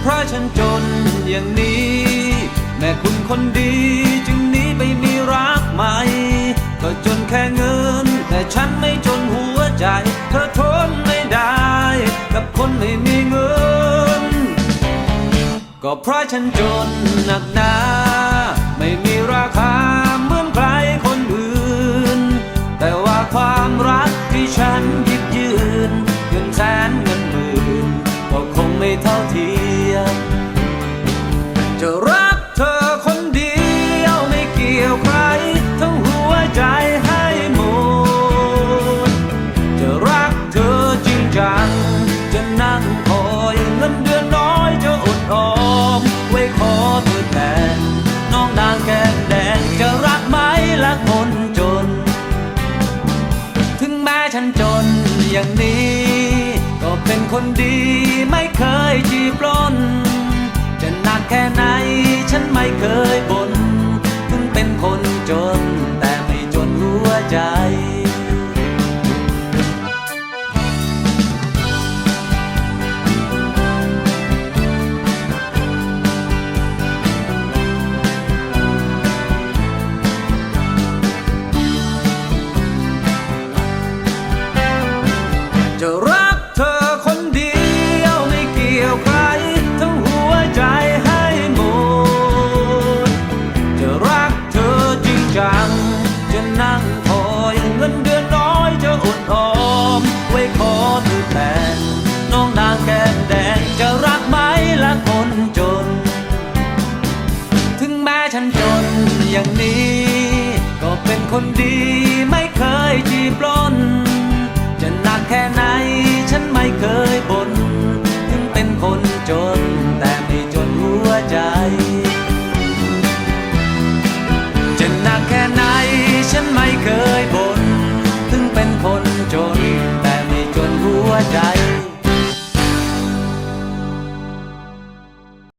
เพราะฉันจนอย่างนี้ แม่คุณคนดีจึงหนีไปมีรักใหม่ก็จนแค่เงิน แต่ฉันไม่จนหัวใจ เธอทนไม่ได้ กับคนไม่มีเงิน ก็เพราะฉันจนหนักหนา ไม่มีราคาเหมือนใครคนอื่น แต่ว่าความรักที่ฉัน คนดีไม่เคยจีบปล้น จะอม ไว้ขอเธอแทนน้องนางแก้มแดงจะรักไหมละคนจน ถึงแม้ฉันจนอย่างนี้ ก็เป็นคนดีไม่เคย